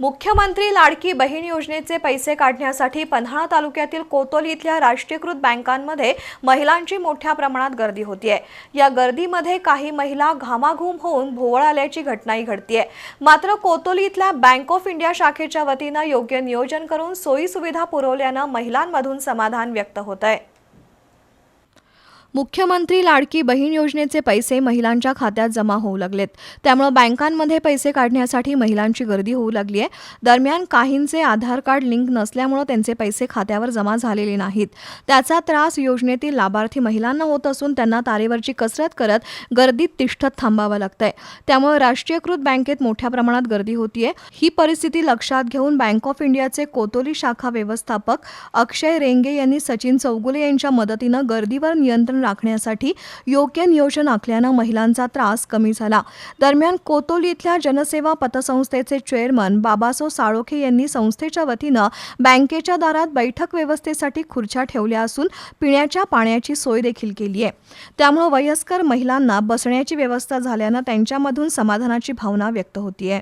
मुख्यमंत्री लाडकी बहीण योजनेचे पैसे काढण्यासाठी पन्हाळा तालुक्यातील कोतोली इथल्या राष्ट्रीयकृत बँकांमध्ये महिलांची मोठ्या प्रमाणात गर्दी होतीये. या गर्दीमध्ये काही महिला घामाघूम होऊन भोवळ आल्याची घटनाही घडतीये. मात्र कोतोली इथल्या बँक ऑफ इंडिया शाखेच्या वतीनं योग्य नियोजन करून सोयी सुविधा पुरवल्यानं महिलांमधून समाधान व्यक्त होत आहे मुख्यमंत्री लाडकी बहीण योजनेचे पैसे महिलांच्या खात्यात जमा होऊ लागलेत. त्यामुळं बँकांमध्ये पैसे काढण्यासाठी महिलांची गर्दी होऊ लागली आहे. दरम्यान काहींचे आधार कार्ड लिंक नसल्यामुळं त्यांचे पैसे खात्यावर जमा झालेले नाहीत. त्याचा त्रास योजनेतील लाभार्थी महिलांना होत असून त्यांना तारेवरची कसरत करत गर्दीत तिष्ठत थांबावं लागतंय. त्यामुळे राष्ट्रीयकृत बँकेत मोठ्या प्रमाणात गर्दी होतीये. ही परिस्थिती लक्षात घेऊन बँक ऑफ इंडियाचे कोतोली शाखा व्यवस्थापक अक्षय रेंगे यांनी सचिन चौगुले यांच्या मदतीनं गर्दीवर नियंत्रण राखण्यासाठी योग्य नियोजन आखल्यानं महिलांचा त्रास कमी झाला. दरम्यान कोतोली इथल्या जनसेवा पतसंस्थेचे चेअरमन बाबासो साळोखे यांनी संस्थेच्या वतीनं बँकेच्या दारात बैठक व्यवस्थेसाठी खुर्च्या ठेवल्या असून पिण्याच्या पाण्याची सोय देखील केली आहे. त्यामुळे वयस्कर महिलांना बसण्याची व्यवस्था झाल्यानं त्यांच्यामधून समाधानाची भावना व्यक्त होतीये.